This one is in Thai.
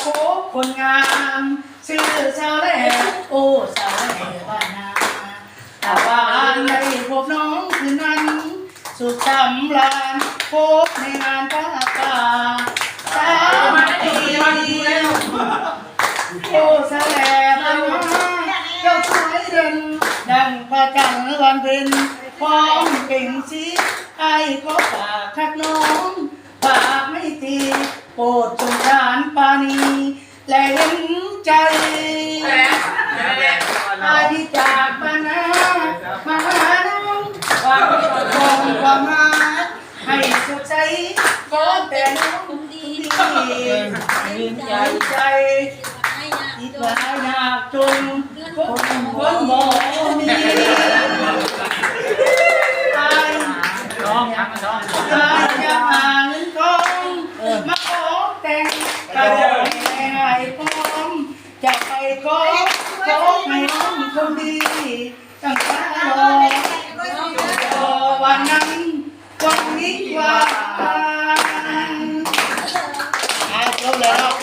โคคนงามชื่อสาวแหล่โอ้สาวแหล่บ้านนาแต่ว่านได้พบน้องคืนนั้น สุดสำราญพบในงานพระป่าสามปีโอ้สาวแหล่บ้านนาเจ้าชายเด่นดังพระจันทร์วันเพ็ญพร้อมเก่งชี้ไอ้ขอฝากทักน้องฝากไม่ตีโปรด สงสารปานีและเห็นใจอายที่จากบ้านามาหาน้องความคงความหาให้สดใสขอแต่น้องดีมีใจใจที่ว่ายากจนคนคนบ่มีไอายน้องครับน้อง อยากจะหาเงินทองมาขอ แต่งกระโดดไอ้พร้อมจะไปขอขอให้น้องคนดีตั้งตารอรอวันนั้นวันนี้ว่าอะจบแล้ว